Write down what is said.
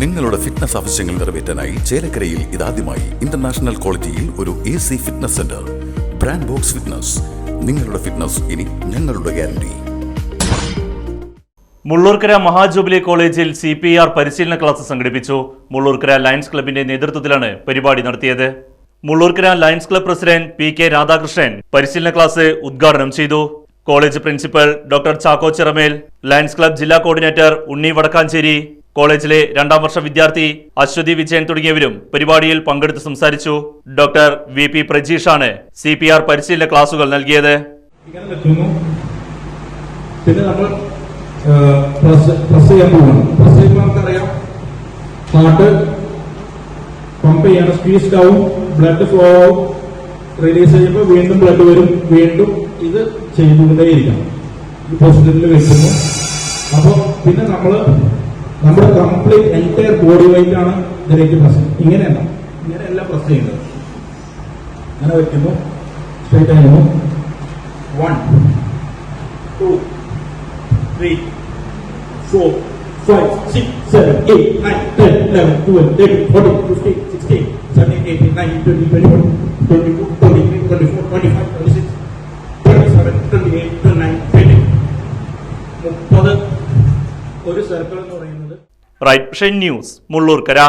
നിങ്ങളുടെ ഫിറ്റ്നസ് ആവശ്യങ്ങൾ നിറവേറ്റാനായി ചേലക്കരയിൽ ഇതാദ്യമായി ഇന്റർനാഷണൽ ക്വാളിറ്റിയിൽ ഒരു A C fitness centre brand box fitness നിങ്ങളുടെ ഫിറ്റ്നസ് ഇനി ഞങ്ങളുടെ ഗ്യാരണ്ടി മുള്ളൂർക്കര മഹാജൂബിലി കോളേജിൽ സി പി ആർ പരിശീലന ക്ലാസ് സംഘടിപ്പിച്ചു. മുള്ളൂർക്കര ലയൺസ് ക്ലബിന്റെ നേതൃത്വത്തിലാണ് പരിപാടി നടത്തിയത്. Mullurkara lions club president P K Radhakrishnan പരിശീലന ക്ലാസ് ഉദ്ഘാടനം ചെയ്തു. College principal doctor Chacko Chiramel lions club ജില്ലാ കോർഡിനേറ്റർ ഉണ്ണി വടക്കാഞ്ചേരി. കോളേജിലെ രണ്ടാം വർഷ വിദ്യാർത്ഥി അശ്വതി വിജയൻ തുടങ്ങിയവരും പരിപാടിയിൽ പങ്കെടുത്ത് സംസാരിച്ചു. ഡോക്ടർ വി പി പ്രജീഷാണ് സി പി ആർ പരിശീലന ക്ലാസുകൾ നൽകിയത്. പിന്നെ നമ്മൾ പ്രസ് ചെയ്യാൻ പോകണം പ്രസ് ഹാർട്ട് പമ്പ് ചെയ്യണം. സ്ക്വീസ് ഡൗൺ ബ്ലഡ് ഫ്ലോ ആവും. റിലീസ് ചെയ്യുമ്പോൾ വീണ്ടും ബ്ലഡ് വരും. വീണ്ടും ഇത് ചെയ്തുകൊണ്ടേയിരിക്കണം. ഈ പൊസിഷനിൽ വെക്കുന്നു. അപ്പോൾ പിന്നെ നമ്മൾ നമ്മുടെ കംപ്ലീറ്റ് എന്റയർ ബോഡി വെയിറ്റ് ആണ് ഇതിലേക്ക് പ്രശ്നം ഇങ്ങനെയല്ല. ഇങ്ങനെയല്ല പ്രസ് ചെയ്യുന്നത്. അങ്ങനെ വയ്ക്കുമ്പോൾ സ്ട്രൈറ്റ് ആയി പോകും one two three four five six seven eight nine ten eleven twelve thirty forty fifty sixty seven eighty nine twenty twenty one twenty two twenty three twenty four twenty five twenty six twenty seven twenty eight twenty nine twenty മുപ്പത് ഒരു circle എന്ന് പറയുന്നത് right news Mullurkara